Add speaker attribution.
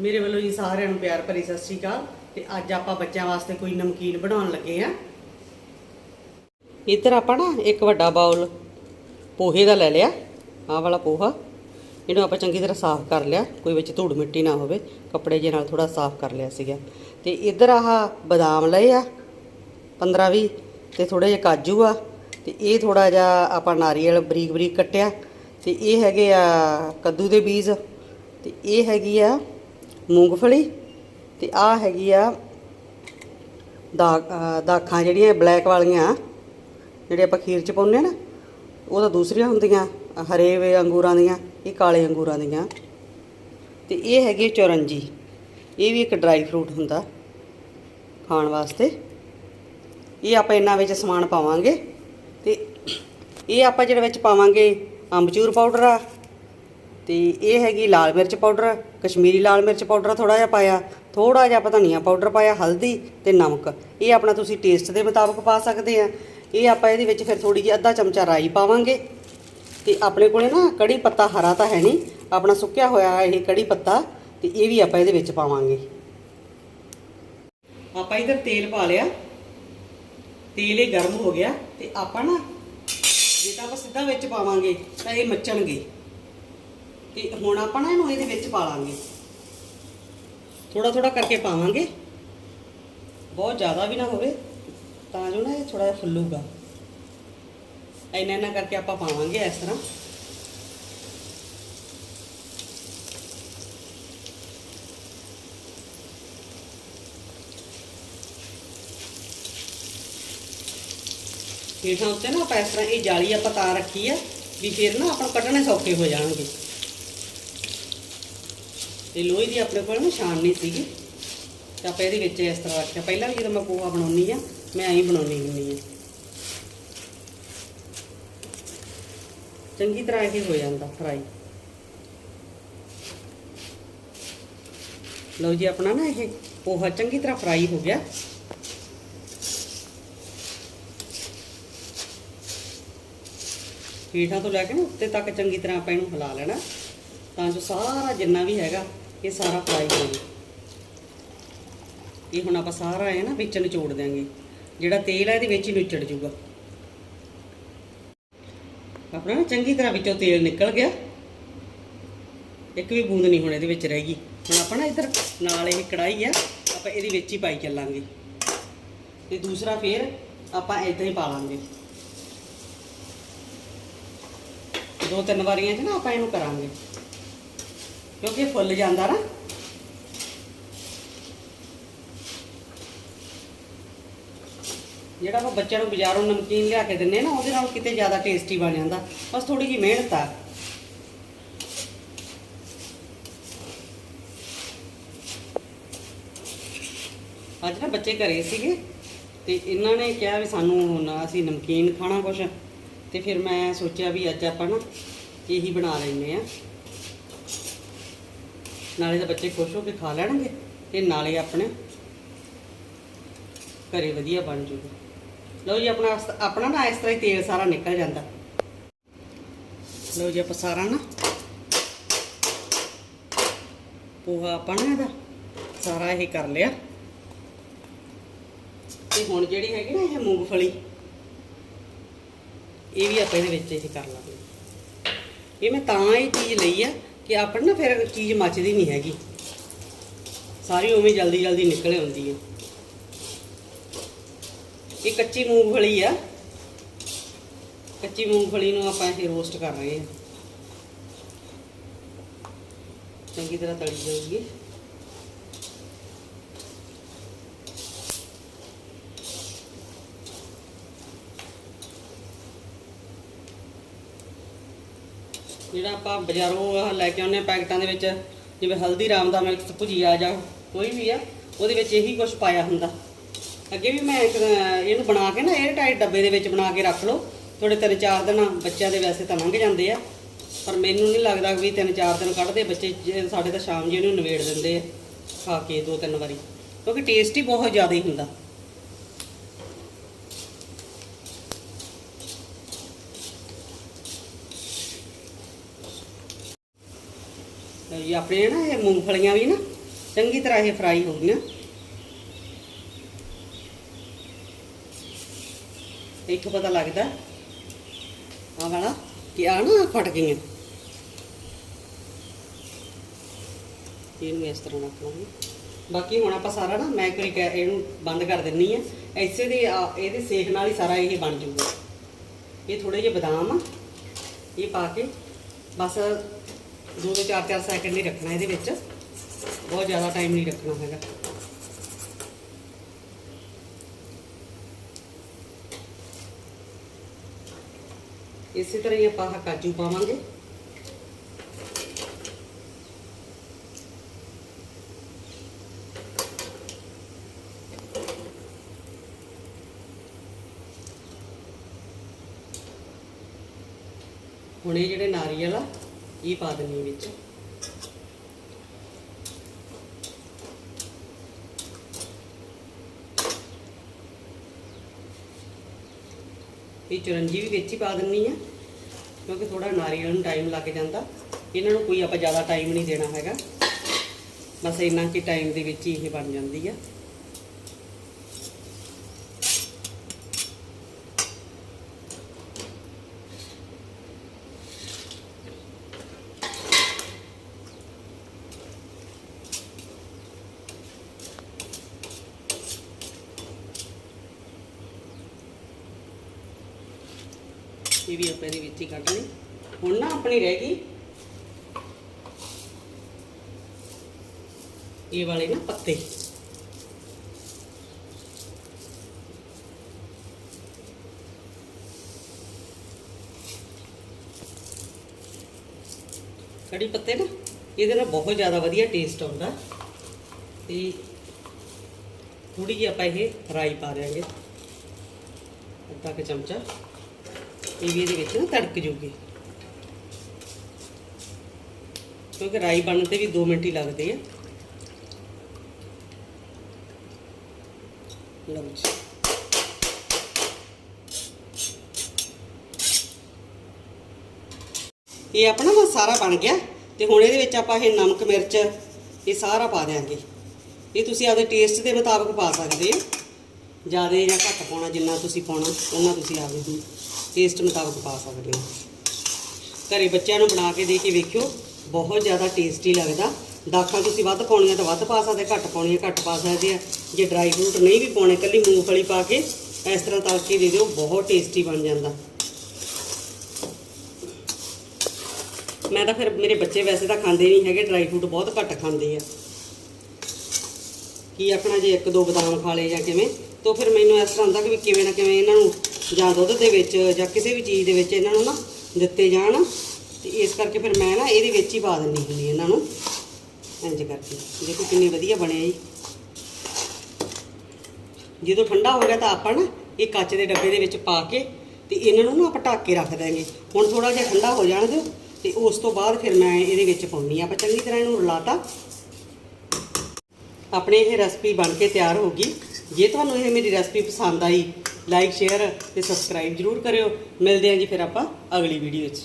Speaker 1: ਮੇਰੇ ਵੱਲੋਂ ਜੀ ਸਾਰਿਆਂ ਨੂੰ ਪਿਆਰ ਭਰੀ ਸਤਿ ਸ਼੍ਰੀ ਅਕਾਲ ਤੇ ਅੱਜ ਆਪਾਂ ਬੱਚਿਆਂ ਵਾਸਤੇ ਕੋਈ ਨਮਕੀਨ ਬਣਾਉਣ ਲੱਗੇ ਆ ਇੱਧਰ ਆਪਾਂ ਨਾ ਇੱਕ ਵੱਡਾ ਬਾਉਲ ਪੋਹੇ ਦਾ ਲੈ ਲਿਆ, ਆਹ ਵਾਲਾ ਪੋਹਾ। ਇਹਨੂੰ ਆਪਾਂ ਚੰਗੀ ਤਰ੍ਹਾਂ ਸਾਫ਼ ਕਰ ਲਿਆ, ਕੋਈ ਵਿੱਚ ਧੂੜ ਮਿੱਟੀ ਨਾ ਹੋਵੇ, ਕੱਪੜੇ ਜੇ ਨਾਲ ਥੋੜਾ ਸਾਫ਼ ਕਰ ਲਿਆ ਸੀਗਾ। ਤੇ ਇੱਧਰ ਆਹ ਬਦਾਮ ਲਏ ਆ 15 20 ਤੇ ਥੋੜੇ ਜਿਹਾ ਕਾਜੂ ਆ, ਤੇ ਇਹ ਥੋੜਾ ਜਿਹਾ ਆਪਾਂ ਨਾਰੀਅਲ ਬਰੀਕ ਬਰੀਕ ਕੱਟਿਆ। ਤੇ ਇਹ ਹੈਗੇ ਆ ਕੱਦੂ ਦੇ ਬੀਜ, ਤੇ ਇਹ ਹੈਗੀ ਆ ਮੂੰਗਫਲੀ ਤੇ ਆ ਹੈਗੀ ਆ ਦਾ ਦਾਖਾਂ ਜਿਹੜੀਆਂ ਬਲੈਕ ਵਾਲੀਆਂ, ਜਿਹੜੇ ਆਪਾਂ ਖੀਰ ਚ ਪਾਉਂਦੇ ਆ ਨਾ, ਉਹ ਤਾਂ ਦੂਸਰੀਆਂ ਹੁੰਦੀਆਂ, ਹਰੇ ਵੇ ਅੰਗੂਰਾਂ ਦੀਆਂ, ਇਹ ਕਾਲੇ ਅੰਗੂਰਾਂ ਦੀਆਂ। ਤੇ ਇਹ ਹੈਗੀ ਚੌਰੰਜੀ, ਇਹ ਵੀ ਇੱਕ ਡਰਾਈ ਫਰੂਟ ਹੁੰਦਾ ਖਾਣ ਵਾਸਤੇ। ਇਹ ਆਪਾਂ ਇਹਨਾਂ ਵਿੱਚ ਸਮਾਨ ਪਾਵਾਂਗੇ ਤੇ ਇਹ ਆਪਾਂ ਜਿਹੜੇ ਵਿੱਚ ਪਾਵਾਂਗੇ ਅੰਬਚੂਰ ਪਾਊਡਰ ਆ ਤੇ ਇਹ ਹੈਗੀ ਲਾਲ ਮਿਰਚ ਪਾਊਡਰ, ਕਸ਼ਮੀਰੀ ਲਾਲ ਮਿਰਚ ਪਾਊਡਰ ਥੋੜਾ ਜਿਹਾ ਪਾਇਆ ਥੋੜਾ ਜਿਹਾ ਆਪਾਂ ਧਨੀਆ ਪਾਊਡਰ ਪਾਇਆ, ਹਲਦੀ ਤੇ ਨਮਕ। ਇਹ ਆਪਣਾ ਤੁਸੀਂ ਟੇਸਟ ਦੇ ਮੁਤਾਬਕ ਪਾ ਸਕਦੇ ਆ। ਇਹ ਆਪਾਂ ਇਹਦੇ ਵਿੱਚ ਫਿਰ ਥੋੜੀ ਜਿਹੀ ਅੱਧਾ ਚਮਚਾ ਰਾਈ ਪਾਵਾਂਗੇ। ਤੇ ਆਪਣੇ ਕੋਲੇ ਨਾ ਕੜੀ ਪੱਤਾ ਹਰਾ ਤਾਂ ਹੈ ਨਹੀਂ, ਆਪਣਾ ਸੁੱਕਿਆ ਹੋਇਆ ਇਹ ਕੜੀ ਪੱਤਾ, ਤੇ ਇਹ ਵੀ ਆਪਾਂ ਇਹਦੇ ਵਿੱਚ ਪਾਵਾਂਗੇ। ਆਪਾਂ ਇਧਰ ਤੇਲ ਪਾ ਲਿਆ। ਤੇਲ ਇਹ ਗਰਮ ਹੋ ਗਿਆ, ਤੇ ਆਪਾਂ ਨਾ ਜੇ ਤਾਂ ਆਪਾਂ ਸਿੱਧਾ ਵਿੱਚ ਪਾਵਾਂਗੇ, ਤਾਂ ਇਹ ਮੱਚਣਗੇ। ਤੇ ਹੁਣ ਆਪਾਂ ਨਾ ਇਹਨੂੰ ਇਹਦੇ ਵਿੱਚ ਪਾ ਲਾਂਗੇ। ਥੋੜਾ ਥੋੜਾ ਕਰਕੇ ਪਾਵਾਂਗੇ। ਬਹੁਤ ਜ਼ਿਆਦਾ ਵੀ ਨਾ ਹੋਵੇ, ਤਾਂ ਜੋ ਨਾ ਇਹ ਥੋੜਾ ਜਿਹਾ ਫੁੱਲੂਗਾ। ਇੰਨਾ ਇੰਨਾ ਕਰਕੇ ਆਪਾਂ ਪਾਵਾਂਗੇ ਇਸ ਤਰ੍ਹਾਂ। ਹੇਠਾਂ ਉੱਤੇ ਨਾ ਆਪਾਂ ਇਸ ਤਰ੍ਹਾਂ ਇਹ ਜਾਲੀ ਆਪਾਂ ਤਾਂ ਰੱਖੀ ਆ, ਵੀ ਫਿਰ ਨਾ ਆਪਾਂ ਕੱਢਣੇ ਸੌਖੇ ਹੋ ਜਾਣਗੇ। ਤੇ ਲੋਹੇ ਦੀ ਆਪਣੇ ਕੋਲ ਨਾ ਛਾਣ ਨਹੀਂ ਸੀਗੀ। ਤੇ ਆਪਾਂ ਇਹਦੇ ਵਿੱਚ ਇਸ ਤਰ੍ਹਾਂ ਰੱਖਿਆ। ਪਹਿਲਾਂ ਵੀ ਜਦੋਂ ਮੈਂ ਪੋਹਾ ਬਣਾਉਣੀ ਆ ਮੈਂ ਐਂ ਬਣਾਉਣੀ ਹੁੰਦੀ ਆ ਚੰਗੀ ਤਰ੍ਹਾਂ ਇਹ ਹੋ ਜਾਂਦਾ ਫਰਾਈ। ਲਓ ਜੀ, ਆਪਣਾ ਨਾ ਇਹ ਪੋਹਾ ਚੰਗੀ ਤਰ੍ਹਾਂ ਫਰਾਈ ਹੋ ਗਿਆ। ਹੇਠਾਂ ਤੋਂ ਲੈ ਕੇ ਨਾ ਉੱਤੇ ਤੱਕ ਚੰਗੀ ਤਰ੍ਹਾਂ ਆਪਾਂ ਇਹਨੂੰ ਹਿਲਾ ਲੈਣਾ। ਤਾਂ ਜੋ ਸਾਰਾ ਜਿੰਨਾ ਵੀ ਹੈਗਾ ਇਹ ਸਾਰਾ ਫਰਾਈ ਹੋ ਜਾਵੇ ਇਹ ਹੁਣ ਆਪਾਂ ਸਾਰਾ ਹੈ ਨਾ ਵਿੱਚ ਨਿਚੋੜ ਦਿਆਂਗੇ। ਜਿਹੜਾ ਤੇਲ ਹੈ ਇਹਦੇ ਵਿੱਚ ਹੀ ਨਿਚੜ ਜੂਗਾ ਆਪਣਾ ਨਾ ਚੰਗੀ ਤਰ੍ਹਾਂ ਵਿੱਚੋਂ ਤੇਲ ਨਿਕਲ ਗਿਆ। ਇੱਕ ਵੀ ਬੂੰਦ ਨਹੀਂ ਹੁਣ ਇਹਦੇ ਵਿੱਚ ਰਹਿ ਗਈ। ਹੁਣ ਆਪਾਂ ਨਾ ਇੱਧਰ ਨਾਲ ਇਹ ਕੜਾਈ ਆ, ਆਪਾਂ ਇਹਦੇ ਵਿੱਚ ਹੀ ਪਾਈ ਚੱਲਾਂਗੇ। ਤੇ ਦੂਸਰਾ ਫੇਰ ਆਪਾਂ ਇਦਾਂ ਹੀ ਪਾ ਲਾਂਗੇ। ਦੋ ਤਿੰਨ ਵਾਰੀਆਂ 'ਚ ਨਾ ਆਪਾਂ ਇਹਨੂੰ ਕਰਾਂਗੇ। ਕਿਉਂਕਿ ਫੁੱਲ ਜਾਂਦਾ ਨਾ। ਜਿਹੜਾ ਆਪਾਂ ਬੱਚਿਆਂ ਨੂੰ ਬਾਜ਼ਾਰੋਂ ਨਮਕੀਨ ਲਿਆ ਕੇ ਦਿੰਨੇ ਨਾ, ਉਹਦੇ ਨਾਲ ਕਿਤੇ ਜ਼ਿਆਦਾ ਟੇਸਟੀ ਬਣ ਜਾਂਦਾ। ਬਸ ਥੋੜੀ ਜਿਹੀ ਮਿਹਨਤ ਆ। ਅੱਜ ਨਾ ਬੱਚੇ ਘਰੇ ਸੀਗੇ ਤੇ ਇਹਨਾਂ ਨੇ ਕਿਹਾ ਵੀ ਸਾਨੂੰ ਨਾ ਅਸੀਂ ਨਮਕੀਨ ਖਾਣਾ ਕੁਛ। ਤੇ ਫਿਰ ਮੈਂ ਸੋਚਿਆ ਵੀ ਅੱਜ ਆਪਾਂ ਨਾ ਇਹੀ ਬਣਾ ਲੈਂਦੇ ਆ। ਨਾਲੇ ਤਾਂ ਬੱਚੇ ਖੁਸ਼ ਹੋ ਕੇ ਖਾ ਲੈਣਗੇ ਤੇ ਨਾਲੇ ਆਪਣੇ ਘਰੇ ਵਧੀਆ ਬਣ ਜੂਗਾ। ਲਓ ਜੀ, ਆਪਣਾ ਆਪਣਾ ਨਾ ਇਸ ਤਰ੍ਹਾਂ ਹੀ ਤੇਲ ਸਾਰਾ ਨਿਕਲ ਜਾਂਦਾ। ਲਓ ਜੀ, ਆਪਾਂ ਸਾਰਾ ਨਾ ਪੋਹਾ ਆਪਾਂ ਨਾ ਇਹਦਾ ਸਾਰਾ ਇਹ ਕਰ ਲਿਆ। ਤੇ ਹੁਣ ਜਿਹੜੀ ਹੈਗੀ ਨਾ ਇਹ ਮੂੰਗਫਲੀ, ਇਹ ਵੀ ਆਪਾਂ ਇਹਦੇ ਵਿੱਚ ਇਹ ਕਰ ਲਾਂਗੇ। ਇਹ ਮੈਂ ਤਾਂ ਇਹ ਚੀਜ਼ ਲਈ ਆ ਕਿ ਆਪਣ ਨਾ ਫਿਰ ਚੀਜ਼ ਮੱਚਦੀ ਨਹੀਂ ਹੈਗੀ। ਸਾਰੀ ਉਵੇਂ ਜਲਦੀ ਜਲਦੀ ਨਿਕਲ ਆਉਂਦੀ ਹੈ। ਇਹ ਕੱਚੀ ਮੂੰਗਫਲੀ ਆ। ਕੱਚੀ ਮੂੰਗਫਲੀ ਨੂੰ ਆਪਾਂ ਇਹ ਰੋਸਟ ਕਰ ਰਹੇ ਹਾਂ। ਚੰਗੀ ਤਰ੍ਹਾਂ ਤਲੀ ਜਾਊਗੀ। ਜਿਹੜਾ ਆਪਾਂ ਬਾਜ਼ਾਰੋਂ ਆਹ ਲੈ ਕੇ ਆਉਂਦੇ ਹਾਂ ਪੈਕਟਾਂ ਦੇ ਵਿੱਚ ਜਿਵੇਂ ਹਲਦੀਰਾਮ ਦਾ ਮਿਕਸ ਭੁਜੀਆ ਜਾਂ ਕੋਈ ਵੀ ਆ ਉਹਦੇ ਵਿੱਚ ਇਹੀ ਕੁਝ ਪਾਇਆ ਹੁੰਦਾ। ਅੱਗੇ ਵੀ ਮੈਂ ਇੱਕ, ਅਹ, ਇਹਨੂੰ ਬਣਾ ਕੇ ਨਾ 에ਅਰ ਟਾਈਟ ਡੱਬੇ ਦੇ ਵਿੱਚ ਬਣਾ ਕੇ ਰੱਖ ਲਓ। ਥੋੜੇ ਤਿੰਨ ਚਾਰ ਦਿਨ ਬੱਚਿਆਂ ਦੇ ਵੈਸੇ ਤਾਂ ਲੰਘ ਜਾਂਦੇ ਆ ਪਰ ਮੈਨੂੰ ਨਹੀਂ ਲੱਗਦਾ ਵੀ ਤਿੰਨ ਚਾਰ ਦਿਨ ਕੱਢਦੇ ਬੱਚੇ ਜੇ ਸਾਡੇ ਤਾਂ ਸ਼ਾਮ ਜੀ ਨੂੰ ਨਵੇੜ ਦਿੰਦੇ ਆ ਖਾ ਕੇ ਦੋ ਤਿੰਨ ਵਾਰੀ ਕਿਉਂਕਿ ਟੇਸਟ ਹੀ ਬਹੁਤ ਜ਼ਿਆਦਾ ਹੀ ਹੁੰਦਾ। ਜੀ ਆਪਣੇ ਨਾ, ਇਹ ਮੂੰਗਫਲੀਆਂ ਵੀ ਨਾ, ਚੰਗੀ ਤਰ੍ਹਾਂ ਇਹ ਫਰਾਈ ਹੋ ਗਈਆਂ। ਇੱਥੋਂ ਪਤਾ ਲੱਗਦਾ ਆ ਵਾਲਾ, ਕਿ ਆ ਨਾ ਫਟ ਗਈਆਂ। ਇਹਨੂੰ ਇਸ ਤਰ੍ਹਾਂ ਰੱਖ ਲਾਂਗੇ ਬਾਕੀ ਹੁਣ ਆਪਾਂ ਸਾਰਾ ਨਾ, ਮੈਂ ਇੱਕ ਇਹਨੂੰ ਬੰਦ ਕਰ ਦਿੰਨੀ ਆ। ਐਸੇ ਦੇ, ਆ- ਇਹਦੇ ਸੇਕ ਨਾਲ ਹੀ ਸਾਰਾ ਇਹ ਬਣ ਜਾਊਗਾ ਇਹ ਥੋੜੇ ਜਿਹੇ ਬਦਾਮ ਆ, ਇਹ ਪਾ ਕੇ, ਬਸ ਦੋ ਤੋਂ 4-4 ਸੈਕਿੰਡ ਨਹੀਂ ਰੱਖਣਾ ਇਹਦੇ ਵਿੱਚ। ਬਹੁਤ ਜ਼ਿਆਦਾ ਟਾਈਮ ਨਹੀਂ ਰੱਖਣਾ ਹੈਗਾ। ਇਸੇ ਤਰ੍ਹਾਂ ਹੀ ਆਪਾਂ ਆਹ ਕਾਜੂ ਪਾਵਾਂਗੇ। ਹੁਣ ਇਹ ਜਿਹੜੇ ਨਾਰੀਅਲ ਆ ਇਹ ਪਾ ਦਿੰਨੀ ਵਿੱਚ। ਇਹ ਚੁਰੰਜੀ ਵੀ ਵਿੱਚ ਹੀ ਪਾ ਦਿੰਨੀ ਆ, ਕਿਉਂਕਿ ਥੋੜਾ ਨਾਰੀਅਲ ਨੂੰ ਟਾਈਮ ਲੱਗ ਜਾਂਦਾ। ਇਹਨਾਂ ਨੂੰ ਕੋਈ ਆਪਾਂ ਜ਼ਿਆਦਾ ਟਾਈਮ ਨਹੀਂ ਦੇਣਾ ਹੈਗਾ। ਬਸ ਇੰਨਾ ਕਿ ਟਾਈਮ ਦੇ ਵਿੱਚ ਹੀ ਇਹ ਬਣ ਜਾਂਦੀ ਆ। ਇਹ ਵੀ ਆਪਾਂ ਇਹਦੇ ਵਿੱਚ ਹੀ ਕੱਢ ਲਈ। ਹੁਣ ਨਾ ਆਪਣੀ ਰਹਿ ਗਈ। ਇਹ ਵਾਲੇ ਨਾ ਪੱਤੇ। ਕੜੀ ਪੱਤੇ ਨਾ, ਇਹਦੇ ਨਾਲ ਬਹੁਤ ਜ਼ਿਆਦਾ ਵਧੀਆ ਟੇਸਟ ਆਉਂਦਾ। ਤੇ ਥੋੜੀ ਜਿਹੀ ਆਪਾਂ ਇਹ ਰਾਈ ਪਾ ਦਿਆਂਗੇ। ਅੱਧਾ ਕੁ ਚਮਚਾ। ਇਹ ਵੀ ਇਹਦੇ ਵਿੱਚ ਨਾ ਤੜਕ ਜੂਗੀ। ਕਿਉਂਕਿ ਰਾਈ ਬਣਨ ਤੇ ਵੀ 2 ਮਿੰਟ ਹੀ ਲੱਗਦੇ ਆ। ਲਓ ਜੀ। ਇਹ ਆਪਣਾ ਨਾ ਸਾਰਾ ਬਣ ਗਿਆ ਤੇ ਹੁਣ ਇਹਦੇ ਵਿੱਚ ਆਪਾਂ ਇਹ ਨਮਕ, ਮਿਰਚ ਇਹ ਸਾਰਾ ਪਾ ਦਿਆਂਗੇ। ਇਹ ਤੁਸੀਂ ਆਪਦੇ ਟੇਸਟ ਦੇ ਮੁਤਾਬਕ ਪਾ ਸਕਦੇ ਹੋ। ਜ਼ਿਆਦਾ ਜਾਂ ਘੱਟ ਪਾਉਣਾ ਜਿੰਨਾ ਤੁਸੀਂ ਪਾਉਣਾ, ਉਹਨਾਂ ਤੁਸੀਂ ਆਪਦੇ ਟੇਸਟ ਮੁਤਾਬਕ ਪਾ ਸਕਦੇ ਹੋ। ਘਰੇ ਬੱਚਿਆਂ ਨੂੰ ਬਣਾ ਕੇ ਦੇ ਕੇ ਵੇਖਿਓ, ਬਹੁਤ ਜ਼ਿਆਦਾ ਟੇਸਟੀ ਲੱਗਦਾ। ਦਾਖਾਂ ਤੁਸੀਂ ਵੱਧ ਪਾਉਣੀਆਂ ਤਾਂ ਵੱਧ ਪਾ ਸਕਦੇ, ਘੱਟ ਪਾਉਣੀਆਂ ਘੱਟ ਪਾ ਸਕਦੇ ਆ। ਜੇ ਡਰਾਈ ਫਰੂਟ ਨਹੀਂ ਵੀ ਪਾਉਣੇ ਕੱਲੀ ਮੂੰਗਫਲੀ ਪਾ ਕੇ ਇਸ ਤਰ੍ਹਾਂ ਤਲ ਕੇ ਦੇ ਦਿਓ, ਬਹੁਤ ਟੇਸਟੀ ਬਣ ਜਾਂਦਾ। ਮੈਂ ਤਾਂ ਫਿਰ ਮੇਰੇ ਬੱਚੇ ਵੈਸੇ ਤਾਂ ਖਾਂਦੇ ਨਹੀਂ ਹੈਗੇ ਡਰਾਈ ਫਰੂਟ ਬਹੁਤ ਘੱਟ ਖਾਂਦੇ ਆ। ਕੀ ਆਪਣਾ ਜੇ ਇੱਕ ਦੋ ਬਦਾਮ ਖਾ ਲਏ ਜਾਂ ਕਿਵੇਂ? ਤਾਂ ਫਿਰ ਮੈਨੂੰ ਇਸ ਤਰ੍ਹਾਂ ਹੁੰਦਾ ਕਿ ਵੀ ਕਿਵੇਂ ਨਾ ਕਿਵੇਂ ਇਹਨਾਂ ਨੂੰ ਜਾਂ ਦੁੱਧ ਦੇ ਵਿੱਚ ਜਾਂ ਕਿਸੇ ਵੀ ਚੀਜ਼ ਦੇ ਵਿੱਚ ਇਹਨਾਂ ਨੂੰ ਨਾ ਦਿੱਤੇ ਜਾਣ ਤੇ ਇਸ ਕਰਕੇ ਫਿਰ ਮੈਂ ਨਾ ਇਹਦੇ ਵਿੱਚ ਹੀ ਪਾ ਦਿੰਦੀ ਹੁੰਦੀ ਇਹਨਾਂ ਨੂੰ। ਇੰਜ ਕਰਕੇ। ਦੇਖੋ ਕਿੰਨੀ ਵਧੀਆ ਬਣਿਆ ਜੀ। ਜਦੋਂ ਠੰਡਾ ਹੋ ਗਿਆ ਤਾਂ ਆਪਾਂ ਨਾ ਇਹ ਕੱਚ ਦੇ ਡੱਬੇ ਦੇ ਵਿੱਚ ਪਾ ਕੇ ਤੇ ਇਹਨਾਂ ਨੂੰ ਨਾ ਆਪਾਂ ਢੱਕ ਕੇ ਰੱਖ ਦਾਂਗੇ ਹੁਣ ਥੋੜਾ ਜਿਹਾ ਠੰਡਾ ਹੋ ਜਾਣ ਦਿਓ ਤੇ ਉਸ ਤੋਂ ਬਾਅਦ ਫਿਰ ਮੈਂ ਇਹਦੇ ਵਿੱਚ ਪਾਉਣੀ ਆ ਆਪਾਂ ਚੰਗੀ ਤਰ੍ਹਾਂ ਇਹਨੂੰ ਰਲਾਤਾ। ਆਪਣੀ ਇਹ ਰੈਸਪੀ ਬਣ ਕੇ ਤਿਆਰ ਹੋ ਗਈ। ਜੇ ਤੁਹਾਨੂੰ ਇਹ ਮੇਰੀ ਰੈਸਪੀ ਪਸੰਦ ਆਈ ਲਾਈਕ ਸ਼ੇਅਰ ਤੇ ਸਬਸਕ੍ਰਾਈਬ ਜਰੂਰ ਕਰਿਓ। ਮਿਲਦੇ ਹਾਂ ਜੀ ਫਿਰ ਆਪਾਂ ਅਗਲੀ ਵੀਡੀਓ 'ਚ।